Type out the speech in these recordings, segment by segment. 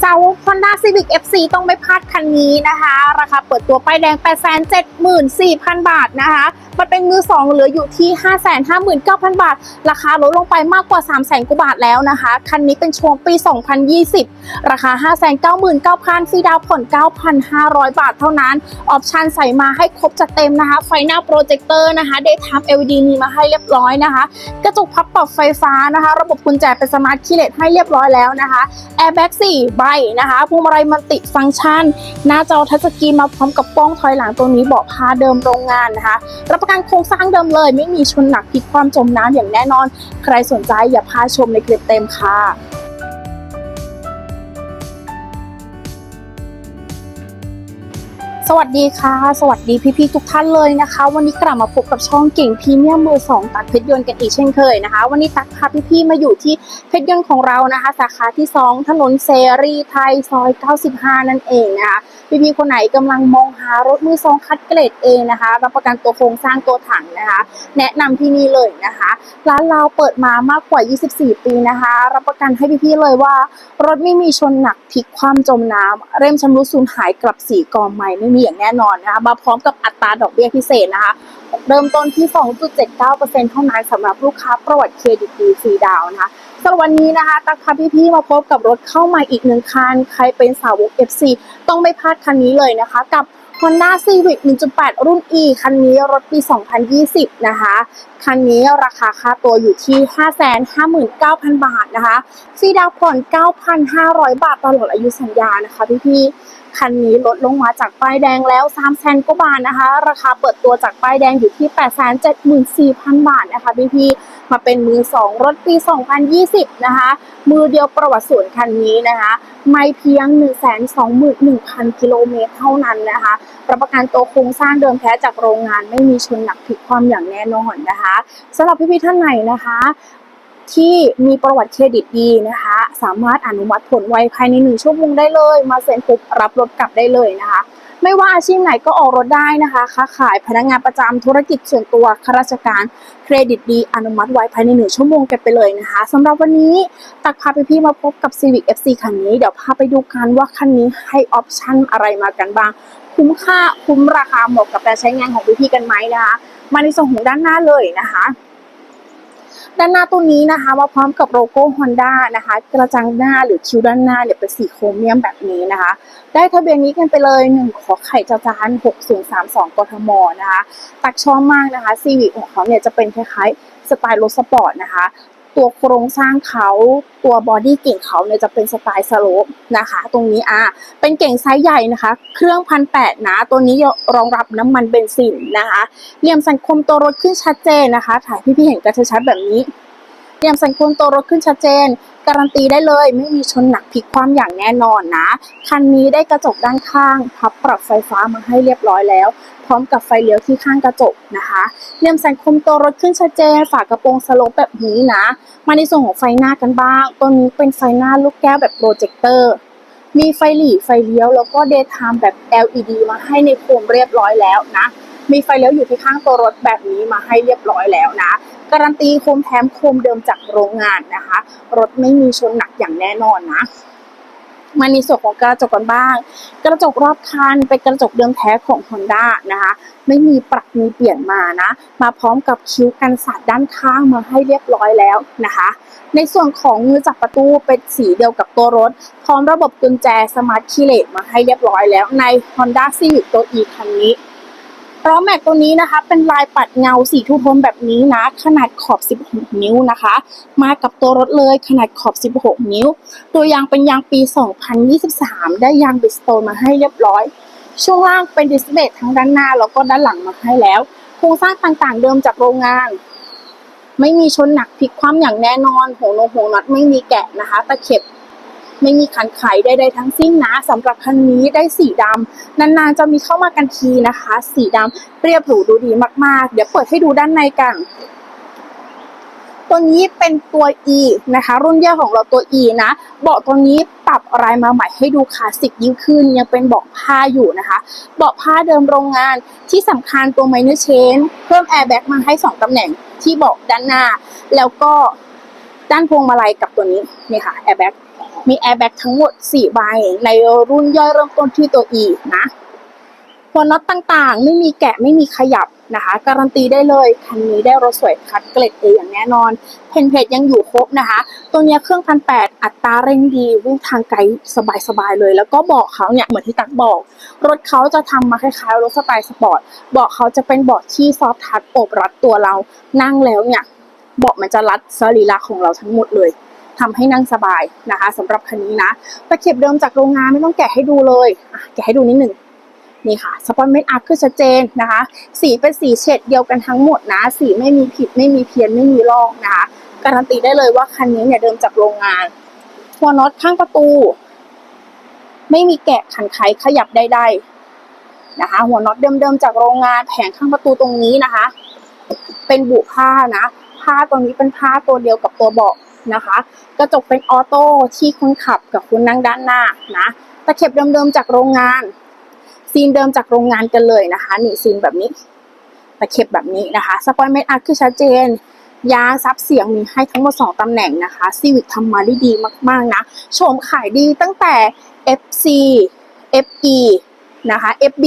เจ้า Honda Civic FC ต้องไม่พลาดคันนี้นะคะ ราคาเปิดตัวป้ายแดง 874,000 บาทนะคะ มันเป็นมือ 2 เหลืออยู่ที่ 559,000 บาท ราคาลดลงไปมากกว่า 300,000กว่าบาทแล้วนะคะ คันนี้เป็นโชว์ปี 2020 ราคา 599,000ฟรีดาวผ่อน 9,500 บาทเท่านั้น ออปชันใส่มาให้ครบจัดเต็มนะคะ ไฟหน้าโปรเจคเตอร์นะคะ Daytime LED มีมาให้เรียบร้อยนะคะ กระจกพับปรับไฟฟ้านะคะ ระบบกุญแจเป็นสมาร์ทคีย์เลสให้เรียบร้อยแล้วนะคะแอร์แบ็ก4ใบนะคะพวงมาลัยมันติฟังก์ชัน หน้าจอทัชสกรีนมาพร้อมกับกล้องถอยหลังตัวนี้เบาะพาเดิมโรงงานนะคะ รับประกันโครงสร้างเดิมเลย ไม่มีชนหนักพลิกความจมน้ำอย่างแน่นอน ใครสนใจอย่าพลาดชมในคลิปเต็มค่ะ สวัสดีค่ะ สวัสดีพี่ๆทุกท่านเลยนะคะ วันนี้กลับมาพบกับช่องเก่งพรีเมียมมือสองตัดเพชรยนต์กันอีกเช่นเคยนะคะ วันนี้ตักพาพี่ๆมาอยู่ที่เพชรยนต์ของเรานะคะ สาขาที่ 2 ถนนเสรีไทยซอย 95 นั่นเองนะคะพี่ๆคนไหนกำลังมองหารถมือสองคัดเกรดเอนะคะรับประกันตัวโครงสร้างตัวถังนะคะ แนะนำที่นี่เลยนะคะ ร้านเราเปิดมามากกว่า 24 ปีนะคะ รับประกันให้พี่ๆเลยว่า รถไม่มีชนหนักพลิกคว่ำจมน้ำเริ่มชำรุดสูญหายกลับสีกองใหม่ไม่มีอย่างแน่นอนนะคะมาพร้อมกับอัตราดอกเบี้ยพิเศษนะคะ เริ่มต้นที่ 2.79%เท่านั้นสำหรับลูกค้าประวัติเครดิตดีฟรีดาวนะคะสำหรับวันนี้นะคะตักพาพี่ๆมาพบกับรถเข้ามาอีกหนึ่งคัน ใครเป็นสาวก FC ต้องไม่พลาดคันนี้เลยนะคะ กับ Honda Civic 1.8 รุ่น E คันนี้รถปี 2020 นะคะ คันนี้ราคาค่าตัวอยู่ที่ 559,000 บาทนะคะฟรีดาวผ่อน 9,500 บาทตลอดอายุสัญญานะคะพี่ๆ คันนี้ลดลงมาจากป้ายแดงแล้ว3 0 0 0 0กว่าบาทนะคะ ราคาเปิดตัวจากป้ายแดงอยู่ที่ 874,000 บาทนะคะพี่ๆมาเป็นมือ2รถปี 2020 นะคะ มือเดียวประวัติส่วนคันนี้นะคะ ไม่เพียง 121,000 กิโลเมตรเท่านั้นนะคะรับประกันตัวโครงสร้างเดิมแท้จากโรงงานไม่มีชนหนักผิดความอย่างแน่นอนนะคะสำหรับพี่ๆท่านไหนนะคะ ที่มีประวัติเครดิตดีนะคะ สามารถอนุมัติผลไวภายในหนึ่งชั่วโมงได้เลย มาเซ็นปุ๊บรับรถกลับได้เลยนะคะ ไม่ว่าอาชีพไหนก็ออกรถได้นะคะค้าขายพนักงานประจำธุรกิจส่วนตัวข้าราชการเครดิตดี อนุมัติไวภายในหนึ่งชั่วโมงกันไปเลยนะคะสำหรับวันนี้ตักพาพี่ๆมาพบกับ Civic FC คันนี้เดี๋ยวพาไปดูกันว่าคันนี้ให้ออปชั่นอะไรมากันบ้าง คุ้มค่าคุ้มราคาเหมาะกับการใช้งานของพี่ๆกันไหมนะคะมาในส่วนของด้านหน้าเลยนะคะ ด้านหน้าตัวนี้นะคะ มาพร้อมกับโลโก้ Honda นะคะ กระจังหน้าหรือคิ้วด้านหน้าเนี่ยเป็นสีโครเมียมแบบนี้นะคะ ได้ทะเบียนนี้กันไปเลย 1 ขอไข่จอจาน6032 กทมนะคะ ตักชอบมากนะคะซีวิของเขาเนี่ยจะเป็นคล้ายๆสไตล์รถสปอร์ตนะคะ ตัวโครงสร้างเขาตัวบอดี้เก่งเขาเนี่ยจะเป็นสไตล์สโลปนะคะ ตรงนี้อะเป็นเก่งไซส์ใหญ่นะคะ เครื่องพันแปดนะ ตัวนี้รองรับน้ำมันเบนซินนะคะเหลี่ยมสันคมตัวรถขึ้นชัดเจนนะคะ ถ่ายพี่ๆเห็นกันชัดๆแบบนี้ เหลี่ยมสันคมตัวรถขึ้นชัดเจน การันตีได้เลยไม่มีชนหนักพลิกความอย่างแน่นอนนะ คันนี้ได้กระจกด้านข้าง พับปรับไฟฟ้ามาให้เรียบร้อยแล้ว พร้อมกับไฟเลี้ยวที่ข้างกระจกนะคะเหลี่ยมสันคมตัวรถขึ้นชัดเจน ฝากระโปรงสโลปแบบนี้นะ มาในส่วนของไฟหน้ากันบ้าง ตัวนี้เป็นไฟหน้าลูกแก้วแบบโปรเจคเตอร์มีไฟหลีไฟเลี้ยวแล้วก็เดย์ไทม์แบบ LED มาให้ในโคมเรียบร้อยแล้วนะ มีไฟเลี้ยวอยู่ที่ข้างตัวรถแบบนี้มาให้เรียบร้อยแล้วนะ การันตีโคมแถมโคมเดิมจากโรงงานนะคะ รถไม่มีชนหนักอย่างแน่นอนนะมาในส่วนของกระจกกันบ้าง กระจกรอบคันเป็นกระจกเดิมแท้ของ Honda นะคะ ไม่มีปรับมีเปลี่ยนมานะ มาพร้อมกับคิ้วกันสาดด้านข้างมาให้เรียบร้อยแล้วนะคะ ในส่วนของมือจับประตูเป็นสีเดียวกับตัวรถ พร้อมระบบกุญแจสมาร์ทคีย์เลสมาให้เรียบร้อยแล้วใน Honda Civic ตัว E คันนี้ ล้อแม็กตัวนี้นะคะ เป็นลายปัดเงาสีทูโทนแบบนี้นะ ขนาดขอบ 16 นิ้วนะคะ มากับตัวรถเลยขนาดขอบ 16 นิ้ว ตัวยางเป็นยางปี 2023 ได้ยางบิสโตนมาให้เรียบร้อย ช่วงล่างเป็นดิสเบรกทั้งด้านหน้าแล้วก็ด้านหลังมาให้แล้วโครงสร้างต่างๆ เดิมจากโรงงาน ไม่มีชนหนักพลิกคว่ำอย่างแน่นอนหัวนงหัวน็อตไม่มีแกะนะคะตะเข็บ ไม่มีขันไขใดๆทั้งสิ้นนะสำหรับคันนี้ได้สีดำนานๆจะมีเข้ามากันทีนะคะ สีดำเรียบหรูดูดีมากๆ เดี๋ยวเปิดให้ดูด้านในกันตัวนี้เป็นตัว E นะคะ รุ่นย่อของเราตัว E นะเบาะตัวนี้ปรับอะไรมาใหม่ให้ดูคลาสสิกยิ่งขึ้น ยังเป็นเบาะผ้าอยู่นะคะ เบาะผ้าเดิมโรงงานที่สำคัญตัว minor chain เพิ่มแอร์แบ็กมาให้ 2ตำแหน่งที่เบาะด้านหน้า แล้วก็ด้านพวงมาลัยกับตัวนี้นี่ค่ะแอร์แบ็ก มีแอร์แบ็กทั้งหมด 4 ใบ ในรุ่นย่อยเริ่มต้นที่ตัว E นะหัวน็อตต่างๆ ไม่มีแกะไม่มีขยับนะคะ การันตีได้เลย คันนี้ได้รถสวยคัดเกรด A อย่างแน่นอน เพนเพจยังอยู่ครบนะคะ ตัวเนี้ยเครื่องพันแปดอัตราเร่งดีวิ่งทางไกลสบายๆเลย แล้วก็เบอกเขาเนี่ยเหมือนที่ตักบอก รถเขาจะทำมาคล้ายๆรถสไตล์สปอร์ตเบาะเขาจะเป็นเบาะที่ซอฟทัชโอบรัดตัวเรา นั่งแล้วเนี่ยเบาะมันจะรัดสรีระของเราทั้งหมดเลย ทำให้นั่งสบายนะคะสำหรับคันนี้นะตะเข็บเดิมจากโรงงานไม่ต้องแกะให้ดูเลยแกะให้ดูนิดหนึ่งนี่ค่ะสปอนเมนอาร์คือชัดเจนนะคะ สีเป็นสีเฉดเดียวกันทั้งหมดนะ สีไม่มีผิดไม่มีเพี้ยนไม่มีลอกนะคะการันตีได้เลยว่าคันนี้เนี่ยเดิมจากโรงงานหัวน็อตข้างประตู ไม่มีแกะขันไขขยับใดๆนะคะ หัวน็อตเดิมๆจากโรงงานแผงข้างประตูตรงนี้นะคะ เป็นบุผ้านะ ผ้าตรงนี้เป็นผ้าตัวเดียวกับตัวเบาะ นะคะ กระจกเป็นออโต้ที่คนขับกับคนนั่งด้านหน้านะตะเข็บเดิมๆจากโรงงาน ซีนเดิมจากโรงงานกันเลยนะคะนี่ซีนแบบนี้ ตะเข็บแบบนี้นะคะสปอยเมทอาร์คือชัดเจน ยางซับเสียงมีให้ทั้งหมด 2ตำแหน่งนะคะซีวิ c ทำมาได้ดีมากๆนะโฉมขายดีตั้งแต่ FC FE นะคะ FB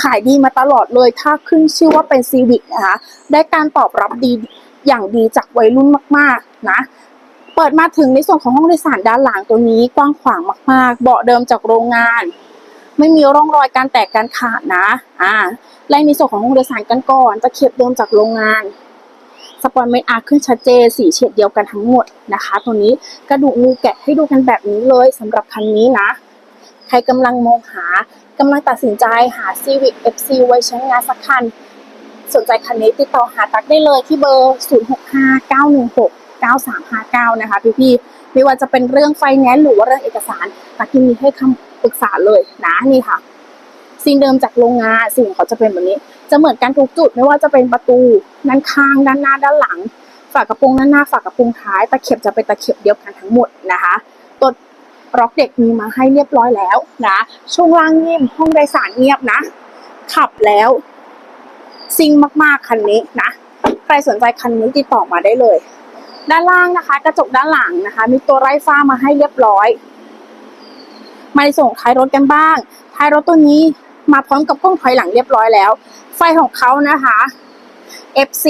ขายดีมาตลอดเลย ถ้าขึ้นชื่อว่าเป็น Civic นะคะ ได้การตอบรับดีอย่างดีจากวัยรุ่นมาก ๆ นะ เปิดมาถึงในส่วนของห้องโดยสารด้านหลังตัวนี้กว้างขวางมาก ๆ เบาะเดิมจากโรงงาน ไม่มีร่องรอยการแตกการขาดนะ อ่าไล่ในส่วนของห้องโดยสารกันก่อนตะเข็บเดิมจากโรงงานสปอนเมนอาร์ขึ้นชัดเจนสีเฉดเดียวกันทั้งหมดนะคะ ตัวนี้กระดูกงูแกะให้ดูกันแบบนี้เลยสำหรับคันนี้นะ ใครกำลังมองหากำลังตัดสินใจหา Civic FC ไว้ใช้งานสักคัน สนใจคันนี้ติดต่อหาตักได้เลยที่เบอร์ 065916 9359 นะคะพี่ๆไม่ว่าจะเป็นเรื่องไฟแนนซ์หรือว่าเรื่องเอกสารตักยินดีให้คำปรึกษาเลยนะนี่ค่ะ สิ่งเดิมจากโรงงานสิ่งของเขาจะเป็นแบบนี้ จะเหมือนกันทุกจุด ไม่ว่าจะเป็นประตูด้านข้างด้านหน้าด้านหลัง ฝากระโปรงด้านหน้าฝากระโปรงท้ายตะเข็บจะเป็นตะเข็บเดียวกันทั้งหมดนะคะตัวล็อกเด็กมีมาให้เรียบร้อยแล้วนะช่วงล่างเงียบห้องโดยสารเงียบนะ ขับแล้วซิ่งมากๆคันนี้นะ ใครสนใจคันนี้ติดต่อมาได้เลย ด้านล่างนะคะ กระจกด้านหลังนะคะ มีตัวไร้ฟ้ามาให้เรียบร้อยมาในส่งท้ายรถกันบ้าง ท้ายรถตัวนี้มาพร้อมกับกล้องถอยหลังเรียบร้อยแล้ว ไฟของเขานะคะ FC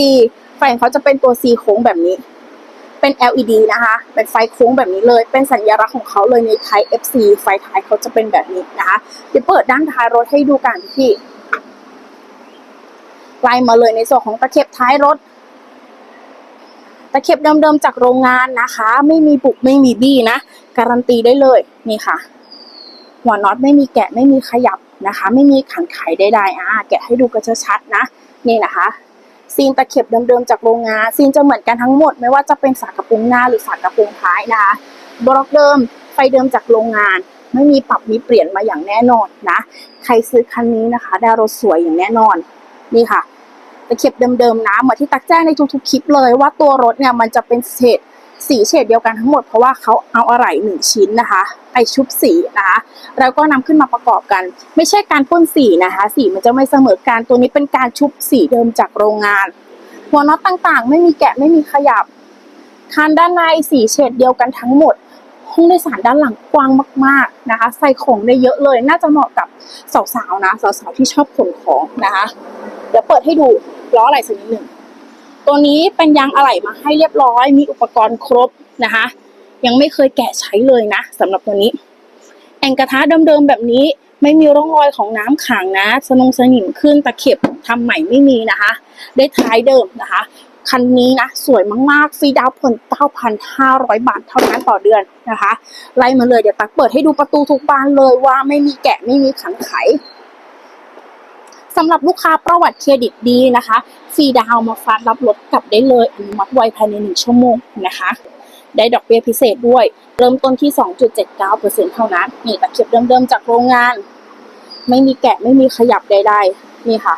ไฟของเขาจะเป็นตัว C โค้งแบบนี้ เป็น LED นะคะ เป็นไฟโค้งแบบนี้เลย เป็นสัญลักษณ์ของเขาเลยในไทย FC ไฟท้ายเขาจะเป็นแบบนี้นะคะเดี๋ยวเปิดด้านท้ายรถให้ดูกันพี่ไล่มาเลยในส่วนของตะเข็บท้ายรถ ตะเข็บเดิมๆจากโรงงานนะคะ ไม่มีบุกไม่มีบี้นะ การันตีได้เลยนี่ค่ะ หัวน็อตไม่มีแกะไม่มีขยับนะคะ ไม่มีขันไขใดๆอ่าแกะให้ดูกันชัดๆนะนี่นะคะซีนตะเข็บเดิมๆจากโรงงานซีนจะเหมือนกันทั้งหมด ไม่ว่าจะเป็นฝากระโปรงหน้าหรือฝากระโปรงท้ายนะคะบล็อกเดิมไฟเดิมจากโรงงาน ไม่มีปรับมีเปลี่ยนมาอย่างแน่นอนนะ ใครซื้อคันนี้นะคะ ได้รถสวยอย่างแน่นอน นี่ค่ะ ตะเข็บเดิมๆนะเหมือนที่ตักแจ้งในทุกๆคลิปเลยว่าตัวรถเนี่ยมันจะเป็นเฉดสีเฉดเดียวกันทั้งหมดเพราะว่าเขาเอาอะไหล่หนึ่งชิ้นนะคะไปชุบสีนะคะแล้วก็นำขึ้นมาประกอบกัน ไม่ใช่การพ่นสีนะคะ สีมันจะไม่เสมอกันตัวนี้เป็นการชุบสีเดิมจากโรงงาน หัวน็อตต่างๆ ไม่มีแกะไม่มีขยับคันด้านในสีเฉดเดียวกันทั้งหมดห้องโดยสารด้านหลังกว้างมาก ๆนะคะ ใส่ของได้เยอะเลย น่าจะเหมาะกับสาวๆนะสาวๆที่ชอบขนของนะคะ เดี๋ยวเปิดให้ดู ล้ออะไรสักนิดหนึ่ง ตัวนี้เป็นยางอะไหล่มาให้เรียบร้อย มีอุปกรณ์ครบนะคะ ยังไม่เคยแกะใช้เลยนะสำหรับตัวนี้ แองกระทะเดิมๆแบบนี้ไม่มีร่องรอยของน้ำขังนะ สนงสนิมขึ้นตะเข็บทำใหม่ไม่มีนะคะ ได้ท้ายเดิมนะคะ คันนี้นะ สวยมากๆ ฟรีดาวน์ผ่อน9,500 บาทเท่านั้นต่อเดือนนะคะ ไล่มาเลยเดี๋ยวตักเปิดให้ดูประตูทุกบานเลยว่าไม่มีแกะไม่มีขังไข สำหรับลูกค้าประวัติเครดิตดีนะคะฟรีดาวน์มาฟาดรับรถกลับได้เลยอนุมัติไวภายในหนึ่งชั่วโมงนะคะได้ดอกเบี้ยพิเศษด้วย เริ่มต้นที่ 2.79%เท่านั้น นี่ตะเข็บเดิมๆจากโรงงาน ไม่มีแกะไม่มีขยับใดๆ นี่ค่ะ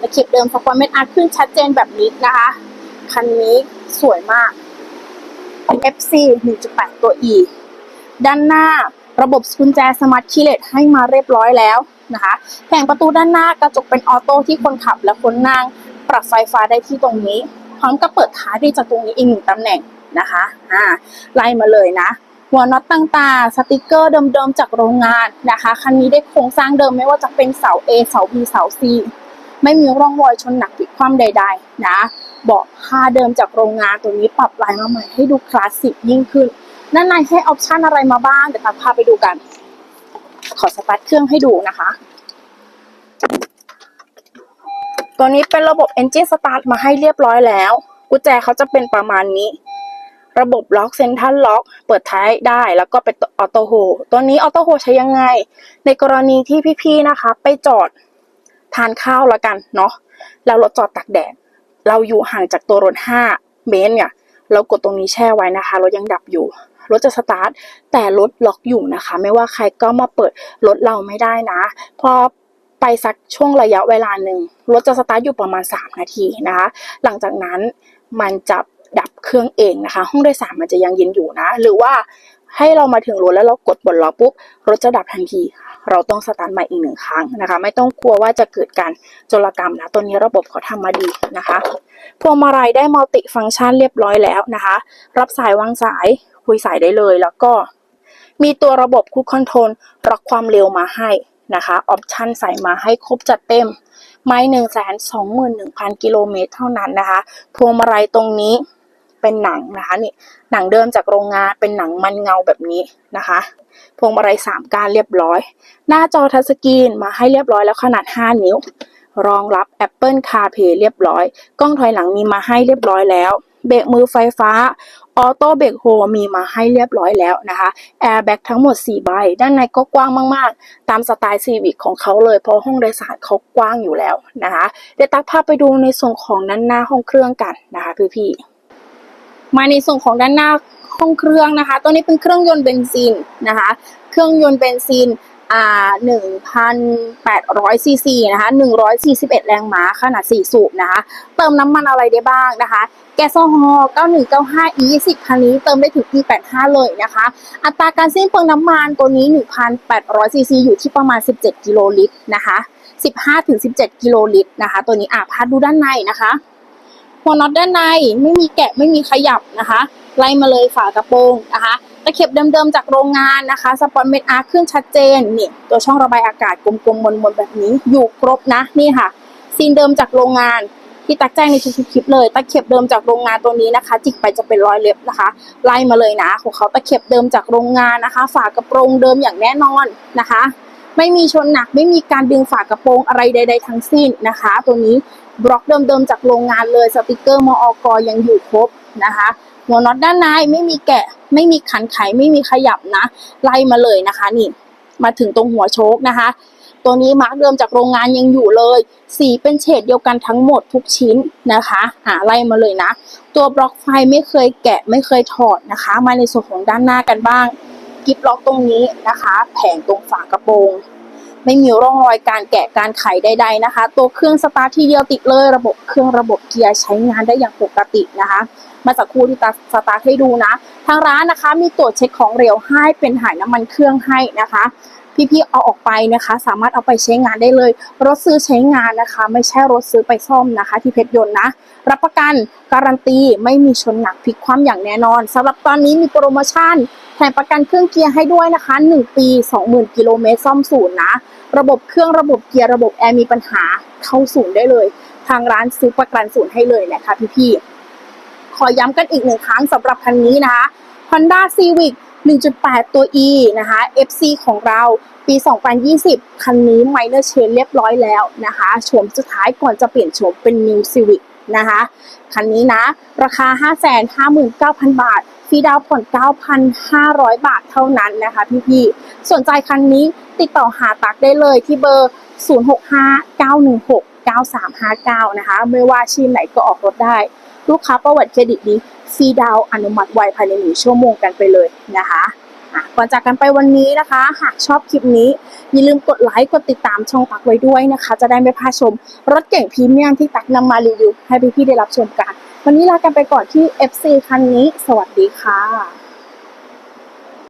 ตะเข็บเดิมสปอเมนอาร์ขึ้นชัดเจนแบบนี้นะคะ คันนี้สวยมาก FC 1.8 ตัว E ด้านหน้าระบบกุญแจสมาร์ทคีย์เลสให้มาเรียบร้อยแล้ว นะคะ แผงประตูด้านหน้ากระจกเป็นออโต้ที่คนขับและคนนั่งปรับไฟฟ้าได้ที่ตรงนี้ พร้อมกับเปิดท้ายได้จากตรงนี้อีกหนึ่งตำแหน่งนะคะอ่าไล่มาเลยนะหัวน็อตต่างๆ สติกเกอร์เดิมๆ จากโรงงานนะคะ คันนี้ได้โครงสร้างเดิมไม่ว่าจะเป็นเสา A เสา B เสา C ไม่มีร่องรอยชนหนักพลิกคว่ำใด ๆ นะเบาะผ้าเดิมจากโรงงานตัวนี้ปรับลายมาใหม่ให้ดูคลาสสิกยิ่งขึ้นด้านในให้ออปชันอะไรมาบ้าง เดี๋ยวตัดพาไปดูกัน ขอสตาร์ทเครื่องให้ดูนะคะ ตัวนี้เป็นระบบ Engine Start มาให้เรียบร้อยแล้ว กุญแจเขาจะเป็นประมาณนี้ ระบบล็อกเซนทัลล็อก เปิดท้ายได้แล้วก็เป็นออโต้โฮตัวนี้ออโต้โฮใช้ยังไง ในกรณีที่พี่ๆนะคะ ไปจอดทานข้าวแล้วกันเนาะแล้วรถจอดตากแดด เราอยู่ห่างจากตัวรถ 5 เมตรเนี่ย เรากดตรงนี้แช่ไว้นะคะ รถยังดับอยู่ รถจะสตาร์ทแต่รถล็อกอยู่นะคะ ไม่ว่าใครก็มาเปิดรถเราไม่ได้นะ พอไปสักช่วงระยะเวลาหนึ่งรถจะสตาร์ทอยู่ประมาณ 3 นาทีนะคะ หลังจากนั้นมันจะดับเครื่องเองนะคะ ห้องโดยสารมันจะยังเย็นอยู่นะ หรือว่าให้เรามาถึงรถแล้วเรากดบนล็อกปุ๊บรถจะดับทันที เราต้องสตาร์ทใหม่อีกหนึ่งครั้งนะคะ ไม่ต้องกลัวว่าจะเกิดการโจรกรรมนะตัวนี้ระบบเขาทำมาดีนะคะพวงมาลัยได้มัลติฟังก์ชันเรียบร้อยแล้วนะคะ รับสายวางสายคุยสายได้เลยแล้วก็ มีตัวระบบคู e คอนโทรลล็อกความเร็วมาให้นะคะออปชันใส่มาให้ครบจัดเต็ม ไม่หนึ่งแสนสองหมื่นหนึ่งพันกิโลเมตรเท่านั้นนะคะ พวงมาลัยตรงนี้ เป็นหนังนะคะนี่หนังเดิมจากโรงงานเป็นหนังมันเงาแบบนี้นะคะพวงมาลัยสามการเรียบร้อย หน้าจอทัชสกรีนมาให้เรียบร้อยแล้วขนาด 5 นิ้ว รองรับ Apple CarPlay เรียบร้อย กล้องถอยหลังมีมาให้เรียบร้อยแล้ว เบรกมือไฟฟ้าออโต้เบรกโฮมีมาให้เรียบร้อยแล้วนะคะแอร์แบ็กทั้งหมด 4 ใบ ด้านในก็กว้างมาก ๆ ตามสไตล์ซีวิกของเขาเลย เพราะห้องโดยสารเขากว้างอยู่แล้วนะคะ เดี๋ยวตักพาไปดูในส่วนของด้านหน้าห้องเครื่องกันนะคะพี่ๆ มาในส่วนของด้านหน้าห้องเครื่องนะคะ ตัวนี้เป็นเครื่องยนต์เบนซินนะคะ เครื่องยนต์เบนซินอ่า1,800ซีซีนะคะ141 แรงม้าขนาด 4 สูบนะคะ เติมน้ำมันอะไรได้บ้างนะคะ แก๊สโซฮอล์9195 E20 คันนี้เติมได้ถึง P85 เลยนะคะ อัตราการสิ้นเปลืองน้ำมันตัวนี้ 1,800ซีซีอยู่ที่ประมาณ 17 กิโลลิตรนะคะ 15-17 กิโลลิตรนะคะ ตัวนี้อะพาดูด้านในนะคะ หัวน็อตด้านในไม่มีแกะไม่มีขยับนะคะ ไล่มาเลยฝากระโปรงนะคะตะเข็บเดิมๆจากโรงงานนะคะสปอนเมนอาร์ขึ้นชัดเจนนี่ตัวช่องระบายอากาศกลมๆมนๆแบบนี้อยู่ครบนะนี่ค่ะซีนเดิมจากโรงงานที่ตักแจ้งในทุกคลิปเลยตะเข็บเดิมจากโรงงานตัวนี้นะคะ จิกไปจะเป็นรอยเล็บนะคะ ไล่มาเลยนะ ของเขาตะเข็บเดิมจากโรงงานนะคะ ฝากระโปรงเดิมอย่างแน่นอนนะคะ ไม่มีชนหนักไม่มีการดึงฝากระโปรงอะไรใด ๆ ทั้งสิ้นนะคะ ตัวนี้ บล็อกเดิมๆจากโรงงานเลยสติกเกอร์มอกยังอยู่ครบนะคะหัวน็อตด้านในไม่มีแกะ ไม่มีขันไขไม่มีขยับนะ ไล่มาเลยนะคะนี่ มาถึงตรงหัวโชคนะคะ ตัวนี้มาร์กเดิมจากโรงงานยังอยู่เลย สีเป็นเฉดเดียวกันทั้งหมดทุกชิ้นนะคะหาไล่มาเลยนะ ตัวบล็อกไฟไม่เคยแกะไม่เคยถอดนะคะ มาในส่วนของด้านหน้ากันบ้าง กิบล็อกตรงนี้นะคะ แผงตรงฝากระโปรง ไม่มีร่องรอยการแกะการไขใด ๆนะคะ ตัวเครื่องสตาร์ทที่เดียวติดเลย ระบบเครื่องระบบเกียร์ใช้งานได้อย่างปกตินะคะ มาสักครู่ที่ตาสตาร์ทให้ดูนะ ทางร้านนะคะมีตรวจเช็คของเร็วให้เป็นถ่ายน้ำมันเครื่องให้นะคะพี่ๆเอาออกไปนะคะ สามารถเอาไปใช้งานได้เลย รถซื้อใช้งานนะคะ ไม่ใช่รถซื้อไปซ่อมนะคะ ที่เพชรยนต์นะ รับประกันการันตีไม่มีชนหนักพลิกคว่ำอย่างแน่นอนสำหรับตอนนี้มีโปรโมชั่น แถมประกันเครื่องเกียร์ให้ด้วยนะคะ 1 ปี 20,000 กิโลเมตรซ่อมศูนย์นะ ระบบเครื่องระบบเกียร์ระบบแอร์มีปัญหาเข้าศูนย์ได้เลย ทางร้านซื้อประกันศูนย์ให้เลยนะคะพี่ๆขอย้ำกันอีกหนึ่งครั้งสำหรับคันนี้นะคะ Honda Civic 1.8 ตัว E นะคะ FC ของเราปี 2020 คันนี้ Minor Change เรียบร้อยแล้วนะคะโฉมสุดท้ายก่อนจะเปลี่ยนโฉมเป็น New Civic นะคะคันนี้นะ ราคา 559,000 บาทฟรีดาวน์ผ่อน 9,500 บาทเท่านั้นนะคะพี่ๆสนใจคันนี้ติดต่อหาตักได้เลยที่เบอร์ 0659169359 นะคะ ไม่ว่าชื่อไหนก็ออกรถได้ ลูกค้าประวัติเครดิตดีฟรีดาวน์อนุมัติไวภายในหนึ่งชั่วโมงกันไปเลยนะคะ ก่อนจากกันไปวันนี้นะคะ หากชอบคลิปนี้ อย่าลืมกดไลค์กดติดตามช่องตักไว้ด้วยนะคะ จะได้ไม่พลาดชม รถเก่งพรีเมียมที่ตักนำมารีวิวให้พี่ๆได้รับชมกัน วันนี้ลากันไปก่อนที่ FC คันนี้ สวัสดีค่ะ